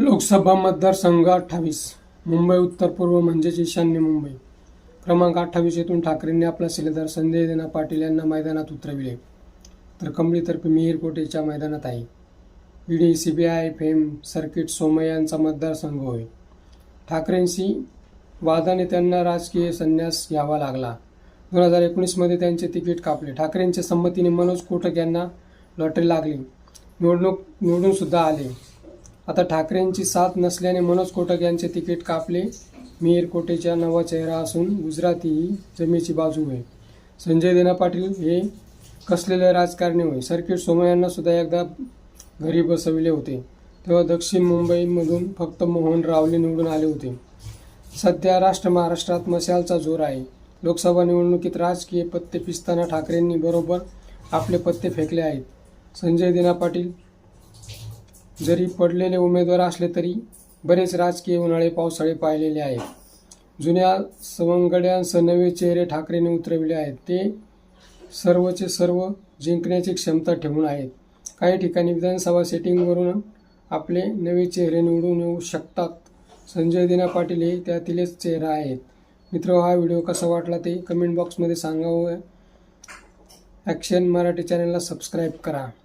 लोकसभा मतदारसंघ अठ्ठावीस. मुंबई उत्तर पूर्व म्हणजेच ईशान्य मुंबई. क्रमांक अठ्ठावीस येथून ठाकरेंनी आपला शिलेदार संजय देना पाटील यांना मैदानात उतरविले. तर कमळीतर्फे मिहीर कोटेच्या मैदानात आहे? ईडी आय फेम सर्किट सोमय यांचा मतदारसंघ होय. ठाकरेंशी वादाने त्यांना राजकीय संन्यास घ्यावा लागला. दोन हजार एकोणीसमध्ये त्यांचे तिकीट कापले. ठाकरेंच्या संमतीने मनोज कोटक यांना लॉटरी लागली. निवडणूक निवडून सुद्धा आले. आता ठाकरेंची साथ नसल्याने मनोज कोटक यांचे तिकीट कापले. मीर कोटेचा नवा चेहरा असून गुजराती ही जमेची बाजू आहे. संजय देना पाटील हे कसलेले राजकारणी होय? सर्किट सोमय्यांना सुद्धा एकदा घरी बसविले होते. तेव्हा दक्षिण मुंबईमधून फक्त मोहन रावले निवडून आले होते. सध्या राष्ट्र महाराष्ट्रात मशालचा जोर आहे. लोकसभा निवडणुकीत राजकीय पत्ते पिसताना ठाकरेंनी बरोबर आपले पत्ते फेकले आहेत. संजय देना पाटील जरी पडलेले उमेदवार असले तरी बरेच राजकीय उन्हाळे पावसाळे पाहिलेले आहेत. जुन्या सवंगड्यांसह नवे चेहरे ठाकरेंनी उतरविले आहेत. ते सर्वचे सर्व जिंकण्याची क्षमता ठेवून आहेत. काही ठिकाणी विधानसभा सेटिंगवरून आपले नवे चेहरे निवडून येऊ शकतात. संजय दिना पाटील हे त्यातीलच चेहरा आहेत. मित्र हा व्हिडिओ कसा वाटला ते कमेंट बॉक्समध्ये सांगावं. ॲक्शन मराठी चॅनलला सबस्क्राईब करा.